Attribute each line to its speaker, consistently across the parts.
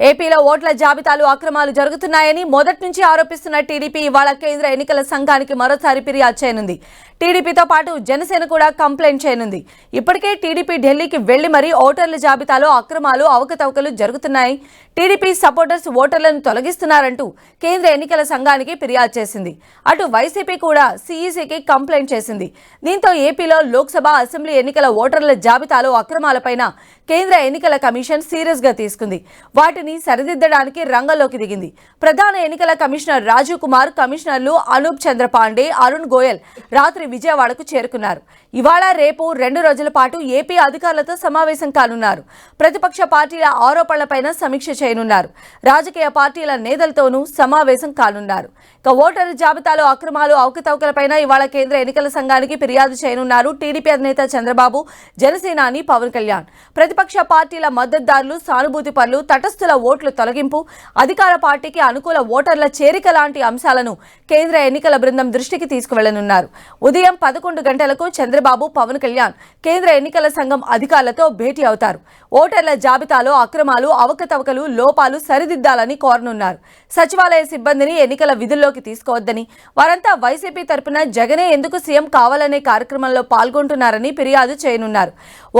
Speaker 1: ఏపీలో ఓట్ల జాబితాలు అక్రమాలు జరుగుతున్నాయని మొదటి నుంచి ఆరోపిస్తున్న టీడీపీ ఇవాళ కేంద్ర ఎన్నికల సంఘానికి మరోసారి ఫిర్యాదు చేయనుంది. టీడీపీతో పాటు జనసేన కూడా కంప్లైంట్ చేయనుంది. ఇప్పటికే టీడీపీ ఢిల్లీకి వెళ్ళి మరీ ఓటర్ల జాబితాలో అక్రమాలు అవకతవకలు జరుగుతున్నాయి. టీడీపీ సపోర్టర్స్ ఓటర్లను తొలగిస్తున్నారంటూ కేంద్ర ఎన్నికల సంఘానికి ఫిర్యాదు చేసింది. అటు వైసీపీ కూడా సీఈసీకి కంప్లైంట్ చేసింది. దీంతో ఏపీలో లోక్సభ అసెంబ్లీ ఎన్నికల ఓటర్ల జాబితాలో అక్రమాలపైన కేంద్ర ఎన్నికల కమిషన్ సీరియస్గా తీసుకుంది. వాటిని సరిదిద్దడానికి రంగంలోకి దిగింది. ప్రధాన ఎన్నికల కమిషనర్ రాజీవ్ కుమార్ కమిషనర్లు అనూప్ చంద్ర పాండే అరుణ్ గోయల్ రాత్రి విజయవాడకు చేరుకున్నారు. ఇవాళ రేపు రెండు రోజుల పాటు ఏపీ అధికారులతో సమావేశం కానున్నారు. ప్రతిపక్ష పార్టీల ఆరోపణలపైన సమీక్ష చేయనున్నారు. రాజకీయ పార్టీల నేతలతోనూ సమావేశం కానున్నారు. ఇక ఓటరు జాబితాలో అక్రమాలు అవకతవకలపైన ఇవాళ కేంద్ర ఎన్నికల సంఘానికి ఫిర్యాదు చేయనున్నారు టీడీపీ అధినేత చంద్రబాబు జనసేనాని పవన్ కళ్యాణ్. ప్రతిపక్ష పార్టీల మద్దతుదారులు సానుభూతి పరులు తటస్థుల ఓట్ల తొలగింపు అధికార పార్టీకి అనుకూల ఓటర్ల చేరిక లాంటి అంశాలను కేంద్ర ఎన్నికల బృందం దృష్టికి తీసుకువెళ్ళనున్నారు. ఉదయం పదకొండు గంటలకు చంద్రబాబు పవన్ కళ్యాణ్ కేంద్ర ఎన్నికల సంఘం అధికారులతో భేటీ అవుతారు. ఓటర్ల జాబితాలో అక్రమాలు అవకతవకలు లోపాలు సరిదిద్దాలని కోరనున్నారు. సచివాలయ సిబ్బందిని ఎన్నికల విధుల్లోకి తీసుకోవద్దని వారంతా వైసీపీ తరపున జగనే ఎందుకు సీఎం కావాలనే కార్యక్రమంలో పాల్గొంటున్నారని ఫిర్యాదు చేయనున్నారు.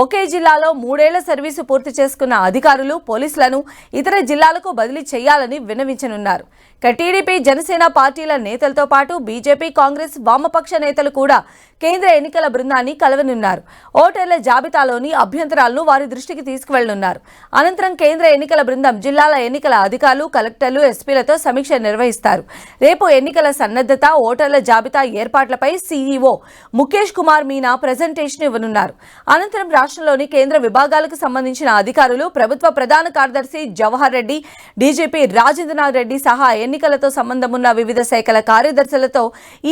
Speaker 1: ఒకే జిల్లాలో మూడేళ్ళ సర్వీసు పూర్తి చేసుకున్న అధికారులు పోలీసులను ఇతర జిల్లాలకు బదిలీ చేయాలని విన్నవించనున్నారు. టీడీపీ జనసేన పార్టీల నేతలతో పాటు బీజేపీ కాంగ్రెస్ వామపక్ష నేతలు కూడా కేంద్ర ఎన్నికల బృందాన్ని కలవనున్నారు. ఓటర్ల జాబితాలోని అభ్యంతరాలను వారి దృష్టికి తీసుకువెళ్ళనున్నారు. అనంతరం కేంద్ర ఎన్నికల బృందం జిల్లాల ఎన్నికల అధికారులు కలెక్టర్లు ఎస్పీలతో సమీక్ష నిర్వహిస్తారు. రేపు ఎన్నికల సన్నద్ధత ఓటర్ల జాబితా ఏర్పాట్లపై సీఈఓ ముఖేష్ కుమార్ మీనా ప్రజెంటేషన్ ఇవ్వనున్నారు. అనంతరం రాష్ట్రంలోని కేంద్ర విభాగాలకు సంబంధించిన అధికారులు ప్రభుత్వ ప్రధాన కార్యదర్శి జవహర్ రెడ్డి డీజీపీ రాజేంద్రనాథ్ రెడ్డి సహా ఎన్నికలతో సంబంధం ఉన్న వివిధ శాఖల కార్యదర్శులతో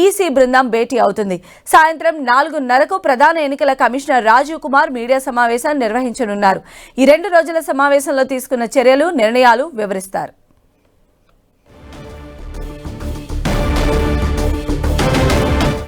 Speaker 1: ఈసీ బృందం భేటీ అవుతుంది. సాయంత్రం నాలుగున్నరకు ప్రధాన ఎన్నికల కమిషనర్ రాజీవ్ కుమార్ మీడియా సమావేశాన్ని నిర్వహించనున్నారు. ఈ రెండు రోజుల సమావేశంలో తీసుకున్న చర్యలు నిర్ణయాలు వివరిస్తారు.